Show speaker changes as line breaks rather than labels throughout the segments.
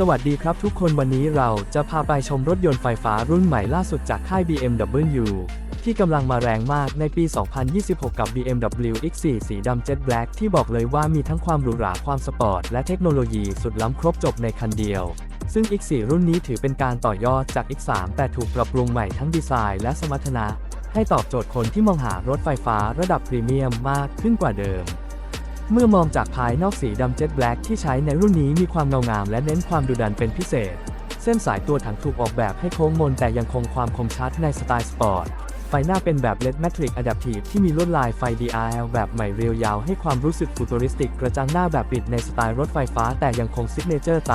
สวัสดีครับทุกคนวันนี้เราจะพาไปชมรถยนต์ไฟฟ้ารุ่นใหม่ล่าสุดจากค่าย BMW ที่กำลังมาแรงมากในปี 2026 กับ BMW X4 สีดำ Jet Black ที่บอกเลยว่ามีทั้งความหรูหราความสปอร์ต และเทคโนโลยีสุดล้ำครบจบในคันเดียว ซึ่ง X4 รุ่นนี้ถือเป็นการต่อยอดจาก X3 แต่ถูกปรับปรุงใหม่ทั้งดีไซน์และสมรรถนะ ให้ตอบโจทย์คนที่มองหารถไฟฟ้าระดับพรีเมียมมากขึ้นกว่าเดิม เมื่อมองจากภายนอกสีดำเจ็ตแบล็กที่ใช้ในรุ่นนี้มีความเงางามและเน้นความดุดันเป็นพิเศษ เส้นสายตัวถังถูกออกแบบให้โค้งมนแต่ยังคงความคมชัดในสไตล์สปอร์ต ไฟหน้าเป็นแบบ LED Matrix Adaptive ที่มีลวดลายไฟ DRL แบบใหม่เรียวยาวให้ความรู้สึกฟูตูริสติก กระจังหน้าแบบปิดในสไตล์รถไฟฟ้าแต่ยังคงซิกเนเจอร์ไต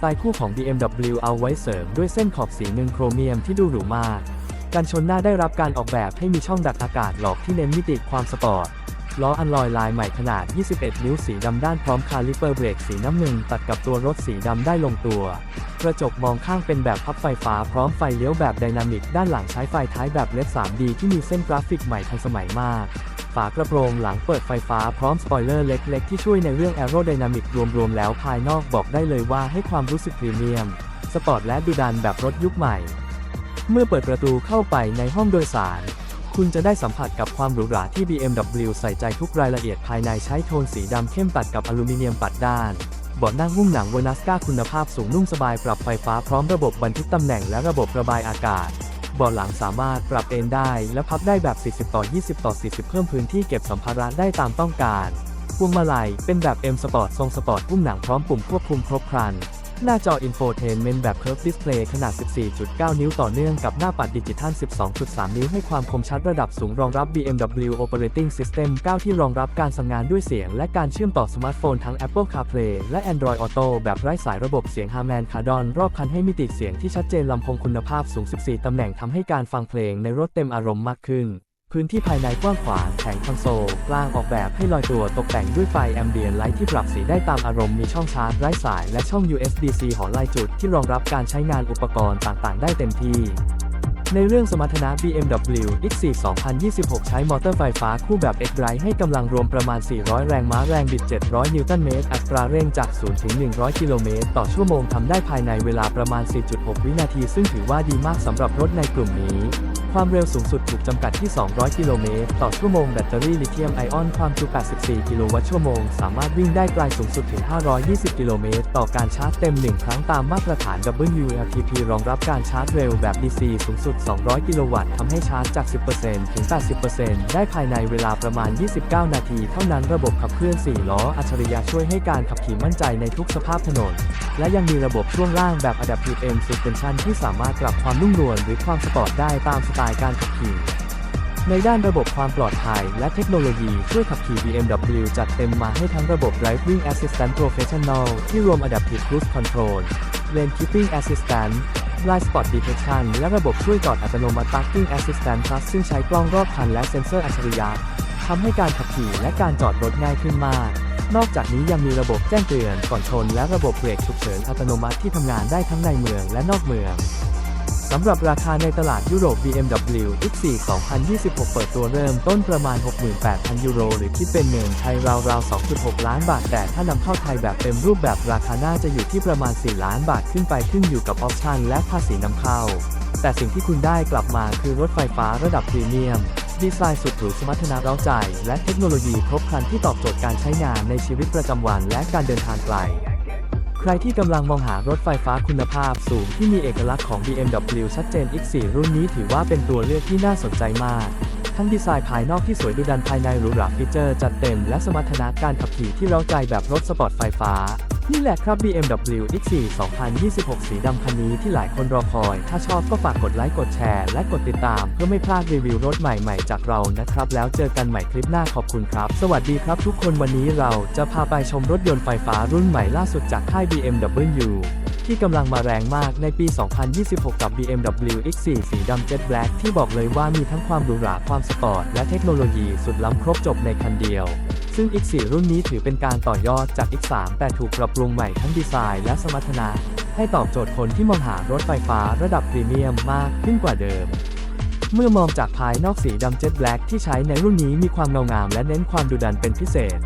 ไตคู่ของ BMW เอาไว้เสริมด้วยเส้นขอบสีเงินโครเมียมที่ดูหรูมาก การชนหน้าได้รับการออกแบบให้มีช่องดักอากาศหลอกที่เน้นมิติความสปอร์ต ล้ออันลอยลายใหม่ขนาด 21 นิ้วสีดำด้านพร้อมคาลิเปอร์เบรกสีน้ำเงินตัดกับตัวรถสีดำได้ลงตัว กระจกมองข้างเป็นแบบพับไฟฟ้าพร้อมไฟเลี้ยวแบบไดนามิกด้านหลังใช้ไฟท้ายแบบเลด 3D ที่มีเส้นกราฟิกใหม่ทันสมัยมาก ฝากระโปรงหลังเปิดไฟฟ้าพร้อมสปอยเลอร์เล็ก ๆ ที่ช่วยในเรื่องแอโรไดนามิกรวมๆแล้วภายนอกบอกได้เลยว่าให้ความรู้สึกพรีเมียม สปอร์ตและดูดันแบบรถยุคใหม่ เมื่อเปิดประตูเข้าไปในห้องโดยสาร คุณจะได้สัมผัสกับความหรูหราที่ BMW ใส่ใจทุกรายละเอียดภายในใช้โทนสีดำเข้มตัดกับอลูมิเนียมปัดด้านเบาะนั่งหุ้มหนังเวอนัสกาคุณภาพสูงนุ่มสบายปรับไฟฟ้าพร้อมระบบบันทึกตำแหน่งและระบบระบายอากาศเบาะหลังสามารถปรับเอนได้และพับได้แบบ 40 ต่อ 20 ต่อ 40 เพิ่มพื้นที่เก็บสัมภาระได้ตามต้องการ พวงมาลัยเป็นแบบ M Sport ทรงสปอร์ตหุ้มหนังพร้อมปุ่มควบคุมครบครัน หน้าจอ Infotainment แบบ Curve Display ขนาด 14.9 นิ้วต่อเนื่องกับหน้าปัดดิจิทัล 12.3 นิ้วให้ความคมชัดระดับสูงรองรับ BMW Operating System 9 ที่รองรับการสั่งงานด้วยเสียง และการเชื่อมต่อสมาร์ทโฟนทั้ง Apple CarPlay และ Android Auto แบบไร้สายระบบเสียง Harman Kardon รอบคันให้มิติเสียงที่ชัดเจนลำโพงคุณภาพสูง 14 ตำแหน่งทำให้การฟังเพลงในรถเต็มอารมณ์มากขึ้น พื้นที่ภายในกว้างขวางแข็งคอนโซลกลางออกแบบให้ลอยตัวตกแต่งด้วยไฟแอมเบียนไลท์ที่ปรับสีได้ตามอารมณ์มีช่องชาร์จไร้สายและช่อง USB-C หอลายจุดที่รองรับการใช้งานอุปกรณ์ต่างๆ ได้เต็มที่ ในเรื่องสมรรถนะ BMW X4 2026 ใช้มอเตอร์ไฟฟ้าคู่แบบ X-Drive ให้กำลังรวมประมาณ 400 แรงม้าแรงบิด 700 นิวตันเมตร อัตราเร่งจาก 0 ถึง 100 กิโลเมตร ต่อชั่วโมงทำได้ภายในเวลาประมาณ 4.6 วินาที ซึ่งถือว่าดีมากสำหรับรถในกลุ่มนี้ ความเร็วสูงสุดถูกจำกัดที่ 200 กิโลเมตร ต่อชั่วโมงแบตเตอรี่ลิเธียมไอออนความจุ 84 กิโลวัตต์ชั่วโมง สามารถวิ่งได้ไกลสูงสุดถึง 520 กิโลเมตร ต่อการชาร์จเต็ม 1 ครั้งตามมาตรฐาน WLTP รองรับการชาร์จเร็วแบบ DC สูงสุด 200 กิโลวัตต์ทำให้ชาร์จจาก 10%ถึง 80%ได้ภายในเวลาประมาณ 29 นาที เท่านั้นระบบขับเคลื่อน 4 ล้ออัจฉริยะช่วยให้การขับขี่มั่นใจในทุกสภาพถนน และยังมีระบบช่วงล่างแบบ Adaptive M Suspension ที่สามารถปรับความนุ่มนวลหรือความสปอร์ตได้ตามสไตล์การขับขี่ ในด้านระบบความปลอดภัยและเทคโนโลยีช่วยขับขี่ BMW จัดเต็มมาให้ทั้งระบบ Driving Assistant Professional ที่รวม Adaptive Cruise Control Lane Keeping Assistant Blind Spot Detection และระบบช่วยจอดอัตโนมัติ Parking Assistant Plus ซึ่งใช้กล้องรอบคันและเซ็นเซอร์อัจฉริยะทำให้การขับขี่และการจอดรถง่ายขึ้นมาก นอกจากนี้ยังมีระบบแจ้งเตือนก่อนชน และระบบเบรกฉุกเฉินอัตโนมัติที่ทำงานได้ทั้งในเมืองและนอกเมือง สำหรับราคาในตลาดยุโรป BMW X4 2026 เปิดตัวเริ่มต้นประมาณ 68,000 ยูโร หรือคิดเป็นเงินไทยราวๆ 2.6 ล้านบาท แต่ถ้านำเข้าไทยแบบเต็มรูปแบบราคาน่าจะอยู่ที่ประมาณ 4 ล้านบาทขึ้นไปขึ้นอยู่กับออปชันและภาษีนำเข้า แต่สิ่งที่คุณได้กลับมาคือรถไฟฟ้าระดับพรีเมียมดีไซน์สุดหรูสมรรถนะเร้าใจ และเทคโนโลยีครบครันที่ตอบโจทย์การใช้งานในชีวิตประจำวันและการเดินทางไกล ใครที่กำลังมองหารถไฟฟ้าคุณภาพสูงที่มีเอกลักษณ์ของ BMW ชัดเจน X4 รุ่นนี้ถือว่าเป็นตัวเลือกที่น่าสนใจมาก ทั้งดีไซน์ภายนอกที่สวยดุดันภายในหรูหราฟีเจอร์จัดเต็มและสมรรถนะการขับขี่ที่เร้าใจแบบรถสปอร์ตไฟฟ้า นี่แหละครับ BMW X4 2026 สีดำคันนี้ที่หลายคนรอคอย ถ้าชอบก็ฝากกดไลค์กดแชร์และกดติดตาม เพื่อไม่พลาดรีวิวรถใหม่ๆ จากเรานะครับ แล้วเจอกันใหม่คลิปหน้าขอบคุณครับ สวัสดีครับทุกคนวันนี้เราจะพาไปชมรถยนต์ไฟฟ้ารุ่นใหม่ล่าสุดจากค่าย BMW ที่กำลังมาแรงมากในปี 2026 กับ BMW X4 สีดำ Jet Black ที่บอกเลยว่ามีทั้งความหรูหราความสปอร์ตและเทคโนโลยีสุดล้ำครบจบในคันเดียว ซึ่ง X4 รุ่นนี้ถือเป็นการต่อยอดจาก X3 แต่ถูกปรับปรุงใหม่ทั้งดีไซน์และสมรรถนะ ให้ตอบโจทย์คนที่มองหารถไฟฟ้าระดับพรีเมียมมากขึ้นกว่าเดิม เมื่อมองจากภายนอกสีดำเจ็ตแบล็กที่ใช้ในรุ่นนี้มีความเงางามและเน้นความดุดันเป็นพิเศษ